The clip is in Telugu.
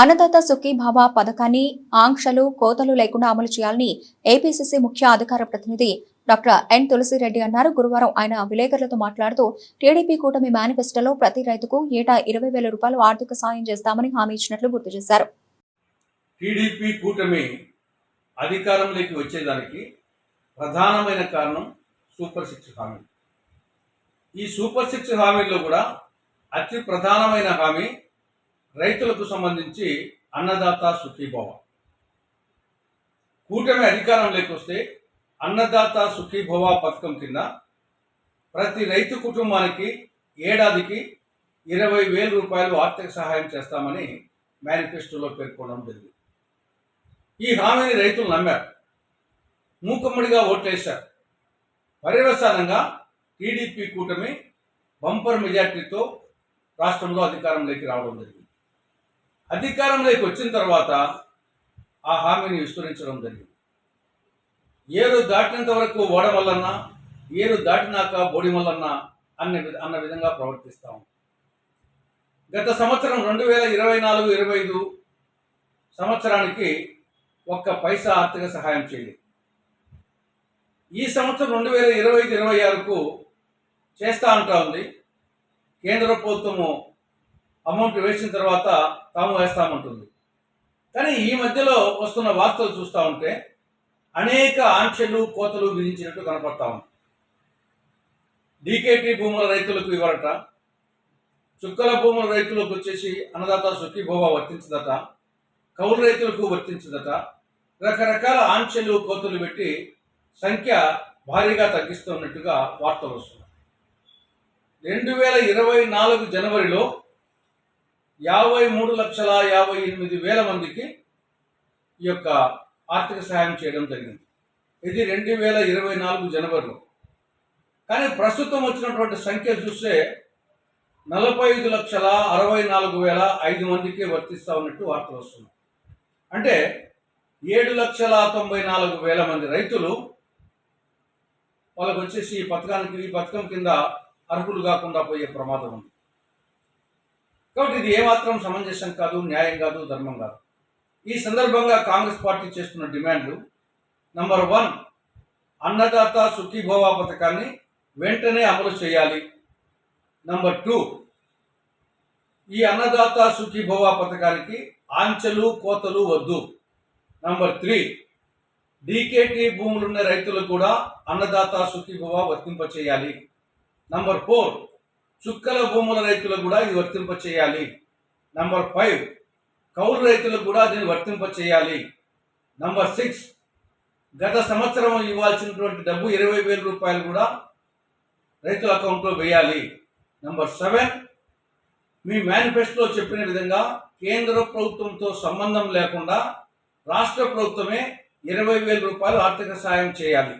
అన్నదాత సుఖీభావ పథకాన్ని ఆంక్షలు కోతలు లేకుండా అమలు చేయాలని ఏపీసీసీ ముఖ్య అధికార ప్రతినిధి డాక్టర్ ఎన్ తులసిరెడ్డి అన్నారు. గురువారం ఆయన విలేకరులతో మాట్లాడుతూ టీడీపీ కూటమి మేనిఫెస్టోలో ప్రతి రైతుకు ఏటా ఇరవై వేల రూపాయలు ఆర్థిక సాయం చేస్తామని హామీ ఇచ్చినట్లు గుర్తు చేశారు. టీడీపీ కూటమి అధికారంలోకి వచ్చేదానికి ప్రధానమైన కారణం సూపర్ సిక్స్ హామీ. ఈ సూపర్ సిక్స్ హామీల్లో కూడా అతి ప్రధానమైన హామీ రైతులకు సంబంధించి అన్నదాత సుఖీభవ. కూటమి అధికారంలోకి వస్తే అన్నదాత సుఖీభవ పథకం కింద ప్రతి రైతు కుటుంబానికి ఏడాదికి ఇరవై వేల రూపాయలు ఆర్థిక సహాయం చేస్తామని మేనిఫెస్టోలో పేర్కొనడం జరిగింది. ఈ హామీని రైతులు నమ్మారు. మూకమ్మడిగా ఓట్లేశారు. పర్యవసానంగా టీడీపీ కూటమి బంపర్ మెజార్టీతో రాష్ట్రంలో అధికారంలోకి రావడం జరిగింది. అధికారంలోకి వచ్చిన తర్వాత ఆ హామీని విస్తరించడం జరిగింది. ఏరు దాటినంత వరకు ఓడమల్లన్న ఏరు దాటినాక బోడిమల్లన్న అన్న వి- అన్న విధంగా ప్రవర్తిస్తాం గత సంవత్సరం రెండు వేల ఇరవై నాలుగు ఇరవై ఐదు సంవత్సరానికి ఒక్క పైసా ఆర్థిక సహాయం చేయలేదు. ఈ సంవత్సరం రెండు వేల ఇరవై ఐదు ఇరవై ఆరుకు చేస్తా అంటా ఉంది. కేంద్ర ప్రభుత్వము అమౌంట్ వేసిన తర్వాత తాము వేస్తామంటుంది. కానీ ఈ మధ్యలో వస్తున్న వార్తలు చూస్తూ ఉంటే అనేక ఆంక్షలు కోతలు విధించినట్టు కనపడతా ఉంది. డీకేటీ భూముల రైతులకు ఇవ్వరట చుక్కల భూముల రైతులకు వచ్చేసి అన్నదాత సుఖీభోవ వర్తించదట కౌలు రైతులకు వర్తించదట రకరకాల ఆంక్షలు కోతలు పెట్టి సంఖ్య భారీగా తగ్గిస్తున్నట్టుగా వార్తలు వస్తున్నాయి. రెండు వేల ఇరవై నాలుగు జనవరిలో యాభై మూడు లక్షల యాభై ఎనిమిది వేల మందికి ఈ యొక్క ఆర్థిక సహాయం చేయడం జరిగింది. ఇది రెండు వేల ఇరవై నాలుగు జనవరిలో. కానీ ప్రస్తుతం వచ్చినటువంటి సంఖ్య చూస్తే నలభై ఐదు లక్షల అరవై నాలుగు వేల ఐదు మందికి వర్తిస్తా ఉన్నట్టు వార్తలు వస్తున్నాయి. అంటే ఏడు లక్షల తొంభై నాలుగు వేల మంది రైతులు వాళ్ళకు వచ్చేసి ఈ పథకానికి ఈ పథకం కింద అర్హులు కాకుండా పోయే ప్రమాదం ఉంది. కాబట్టి ఇది ఏమాత్రం సమంజసం కాదు న్యాయం కాదు ధర్మం కాదు. ఈ సందర్భంగా కాంగ్రెస్ పార్టీ చేస్తున్న డిమాండ్లు నంబర్ వన్ అన్నదాత సుఖీభవ పథకాన్ని వెంటనే అమలు చేయాలి. నంబర్ టూ ఈ అన్నదాత సుఖీభవ పథకానికి ఆంచెలు కోతలు వద్దు. నంబర్ త్రీ డీకేటీ భూములున్న రైతులకు కూడా అన్నదాత సుఖీభవ వర్తింపచేయాలి. నంబర్ ఫోర్ చుక్కల భూముల రైతులకు కూడా ఇది వర్తింప చేయాలి. నంబర్ ఫైవ్ కౌలు రైతులకు కూడా దీన్ని వర్తింప చేయాలి. నంబర్ సిక్స్ గత సంవత్సరం ఇవ్వాల్సినటువంటి డబ్బు ఇరవై వేల రూపాయలు కూడా రైతుల అకౌంట్లో వేయాలి. నంబర్ సెవెన్ మీ మేనిఫెస్టోలో చెప్పిన విధంగా కేంద్ర ప్రభుత్వంతో సంబంధం లేకుండా రాష్ట్ర ప్రభుత్వమే ఇరవై వేల రూపాయలు ఆర్థిక సాయం చేయాలి.